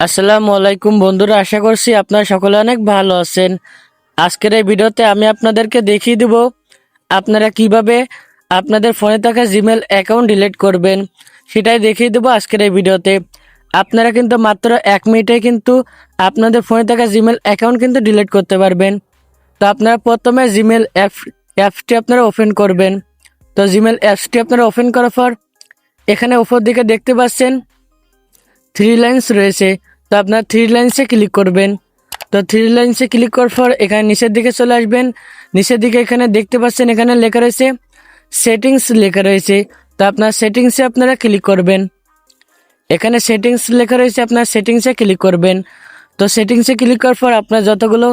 আসসালামু আলাইকুম বন্ধুরা, আশা করছি আপনারা সকলে অনেক ভালো আছেন। আজকের এই ভিডিওতে আমি আপনাদেরকে দেখিয়ে দেব আপনারা কীভাবে আপনাদের ফোনে থাকা জিমেল অ্যাকাউন্ট ডিলিট করবেন। সেটাই দেখিয়ে দেবো আজকের এই ভিডিওতে। আপনারা কিন্তু মাত্র এক মিনিটে কিন্তু আপনাদের ফোনে থাকা জিমেল অ্যাকাউন্ট কিন্তু ডিলিট করতে পারবেন। তো আপনারা প্রথমে জিমেল অ্যাপ অ্যাপসটি আপনারা ওপেন করবেন। তো জিমেল অ্যাপসটি আপনারা ওপেন করার পর এখানে উপর দিকে দেখতে পাচ্ছেন থ্রি লাইন্স রয়েছে, তো আপনার থ্রি লাইন্সে ক্লিক করবেন। তো থ্রি লাইন্সে ক্লিক করার পর এখানে নিচের দিকে চলে আসবেন। নিচের দিকে এখানে দেখতে পাচ্ছেন এখানে লেখা রয়েছে সেটিংস লেখা রয়েছে। তো আপনার সেটিংসে আপনারা ক্লিক করবেন। এখানে সেটিংস লেখা রয়েছে, আপনার সেটিংসে ক্লিক করবেন। তো সেটিংসে ক্লিক করার পর আপনার যতগুলো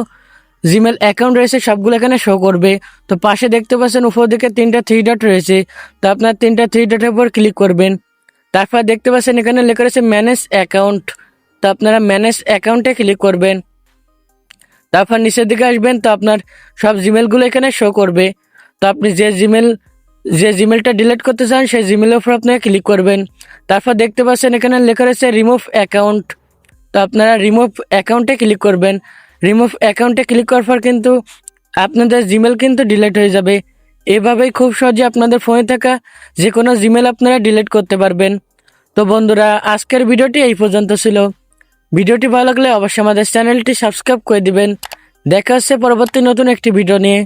জিমেল অ্যাকাউন্ট রয়েছে, সবগুলো এখানে শো করবে। তো পাশে দেখতে পাচ্ছেন উপর দিকে তিনটা থ্রি ডট রয়েছে। তো আপনার তিনটা থ্রি ডটের উপর ক্লিক করবেন। তারপর দেখতে পাচ্ছেন এখানে লেখা রয়েছে ম্যানেজ অ্যাকাউন্ট তো আপনারা ম্যানেজ অ্যাকাউন্টে ক্লিক করবেন। তারপর নিচের দিকে আসবেন, তো আপনার সব জিমেলগুলো এখানে শো করবে। তো আপনি যে জিমেল যে জিমেলটা ডিলিট করতে চান, সেই জিমেলের উপর আপনারা ক্লিক করবেন। তারপর দেখতে পাচ্ছেন এখানে লেখা রয়েছে রিমুভ অ্যাকাউন্ট তো আপনারা রিমুভ অ্যাকাউন্টে ক্লিক করবেন। রিমুভ অ্যাকাউন্টে ক্লিক করার পর কিন্তু আপনাদের জিমেল কিন্তু ডিলিট হয়ে যাবে। এভাবেই খুব সহজে আপনাদের ফোনে থাকা যে কোনো জিমেল আপনারা ডিলিট করতে পারবেন। তো বন্ধুরা, আজকের ভিডিওটি এই পর্যন্ত ছিল। ভিডিওটি ভালো লাগলে অবশ্যই আমাদের চ্যানেলটি সাবস্ক্রাইব করে দিবেন। দেখা হচ্ছে পরবর্তী নতুন একটি ভিডিও নিয়ে।